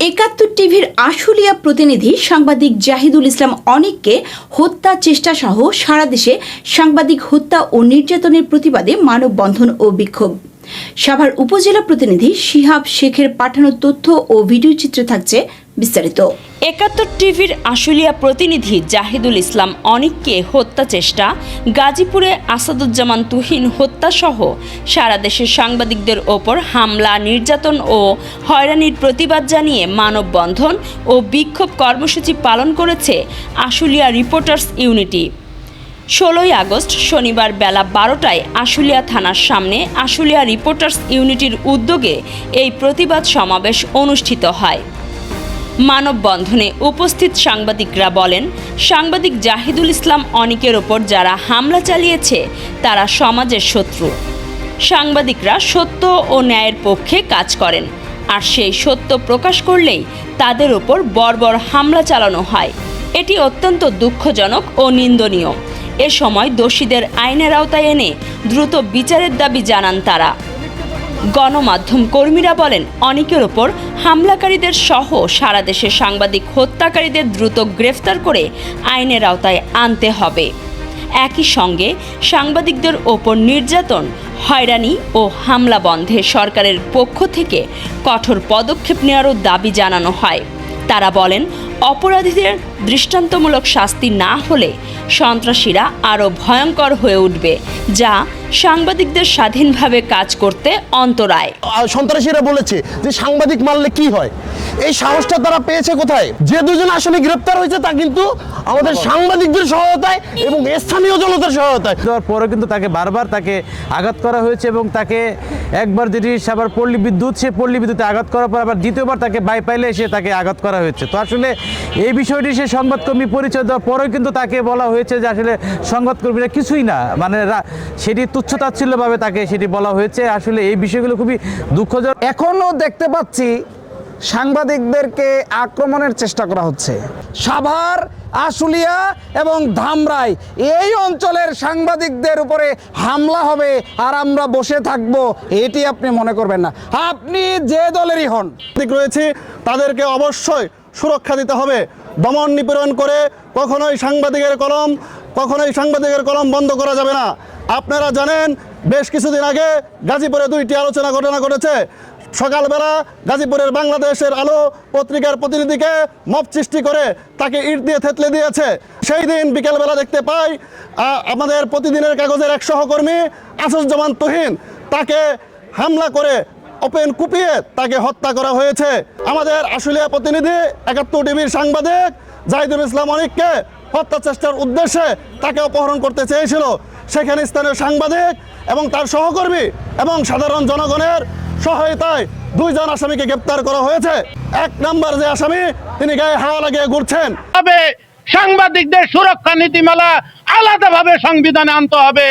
একাত্তর টিভির আশুলিয়া প্রতিনিধি সাংবাদিক জাহিদুল ইসলাম অনেককে হত্যা চেষ্টা সহ সারা দেশে সাংবাদিক হত্যা ও নির্যাতনের প্রতিবাদে মানববন্ধন ও বিক্ষোভ। সাভার উপজেলা প্রতিনিধি শিহাব শেখের পাঠানো তথ্য ও ভিডিও চিত্রে থাকছে বিস্তারিত। একাত্তর টিভির আশুলিয়া প্রতিনিধি জাহিদুল ইসলাম অনিককে হত্যা চেষ্টা, গাজীপুরে আসাদুজ্জামান তুহিন হত্যাসহ সারা দেশের সাংবাদিকদের ওপর হামলা, নির্যাতন ও হয়রানির প্রতিবাদ জানিয়ে মানববন্ধন ও বিক্ষোভ কর্মসূচি পালন করেছে আশুলিয়া রিপোর্টার্স ইউনিটি। ষোলোই আগস্ট শনিবার বেলা বারোটায় আশুলিয়া থানার সামনে আশুলিয়া রিপোর্টার্স ইউনিটির উদ্যোগে এই প্রতিবাদ সমাবেশ অনুষ্ঠিত হয়। মানববন্ধনে উপস্থিত সাংবাদিকরা বলেন, সাংবাদিক জাহিদুল ইসলাম অনিকের ওপর যারা হামলা চালিয়েছে, তারা সমাজের শত্রু। সাংবাদিকরা সত্য ও ন্যায়ের পক্ষে কাজ করেন, আর সেই সত্য প্রকাশ করলেই তাদের ওপর বর্বর হামলা চালানো হয়। এটি অত্যন্ত দুঃখজনক ও নিন্দনীয়। এ সময় দোষীদের আইনের আওতায় এনে দ্রুত বিচারের দাবি জানান তারা। গণমাধ্যম কর্মীরা বলেন, অনেকের ওপর হামলাকারীদের সহ সারা দেশের সাংবাদিক হত্যাকারীদের দ্রুত গ্রেফতার করে আইনের আওতায় আনতে হবে। একই সঙ্গে সাংবাদিকদের ওপর নির্যাতন, হয়রানি ও হামলা বন্ধে সরকারের পক্ষ থেকে কঠোর পদক্ষেপ নেওয়ারও দাবি জানানো হয়। তারা বলেন অপরাধীদের দৃষ্টান্তমূলক শাস্তি না হলে সন্ত্রাসীরা আরও ভয়ঙ্কর হয়ে উঠবে যা সাংবাদিকদের স্বাধীনভাবে কাজ করতে অন্তরায়। সন্ত্রাসীরা বলেছে যে সাংবাদিক মারলে কি হয়? এই সাহসটা তারা পেয়েছে কোথায়? যে দুজন আসলে গ্রেপ্তার হয়েছে তা কিন্তু আমাদের সাংবাদিকদের সহায়তায় এবং স্থানীয় জনতার সহায়তায়। দেওয়ার পরে কিন্তু তাকে বারবার তাকে আঘাত করা হয়েছে এবং তাকে একবার যেটি আবার পল্লী বিদ্যুৎ সে পল্লী বিদ্যুতে আঘাত করার পর আবার দ্বিতীয়বার তাকে বাই পাইলে এসে তাকে আঘাত করা হয়েছে। তো আসলে এই বিষয়টি সে সংবাদকর্মী পরিচয় দেওয়ার পরেও কিন্তু তাকে বলা হয়েছে যে আসলে সংবাদকর্মীরা কিছুই না। মানে রা- সেটি তুচ্ছতাচ্ছিল্যভাবে তাকে সেটি বলা হয়েছে। আসলে এই বিষয়গুলো খুবই দুঃখজনক। এখনও দেখতে পাচ্ছি সাংবাদিকদেরকে আক্রমণের চেষ্টা করা হচ্ছে। সাভার আশুলিয়া এবং ধামরাই এই অঞ্চলের সাংবাদিকদের উপরে হামলা হবে আর আমরা বসে থাকব এটি আপনি মনে করবেন না। আপনি যে দলেরই হন। রয়েছে তাদেরকে অবশ্যই সুরক্ষা দিতে হবে। দমন নিপীড়ন করে কখনোই সাংবাদিকের কলম, কখনোই সাংবাদিকের কলম বন্ধ করা যাবে না। আপনারা জানেন, বেশ কিছুদিন আগে গাজীপুরে দুইটি আলোচনা ঘটনা ঘটেছে। সকালবেলা গাজীপুরের বাংলাদেশের আলো পত্রিকার প্রতিনিধিকে মপ সৃষ্টি করে তাকে ইট দিয়ে থেতলে দিয়েছে। সেই দিন বিকেলবেলা দেখতে পাই আমাদের প্রতিদিনের কাগজের এক সহকর্মী আসুজ্জামান তুহিন, তাকে হামলা করে ওপেন কুপিয়ে তাকে হত্যা করা হয়েছে। আমাদের আশুলিয়া প্রতিনিধি, একাত্তর টিভির সাংবাদিক জাহিদুল ইসলাম অনিককে হত্যা চেষ্টার উদ্দেশ্যে তাকে অপহরণ করতে চেয়েছিল। সেখানে স্থানীয় সাংবাদিক এবং তার সহকর্মী এবং সাধারণ জনগণের সহায়তায় দুইজন আসামিকে গ্রেপ্তার করা হয়েছে। এক নাম্বার যে আসামি, তিনি গায়ে হাওয়া লাগিয়ে ঘুরছেন। হবে সাংবাদিকদের সুরক্ষা নীতিমালা আলাদাভাবে সংবিধানে আনতে হবে।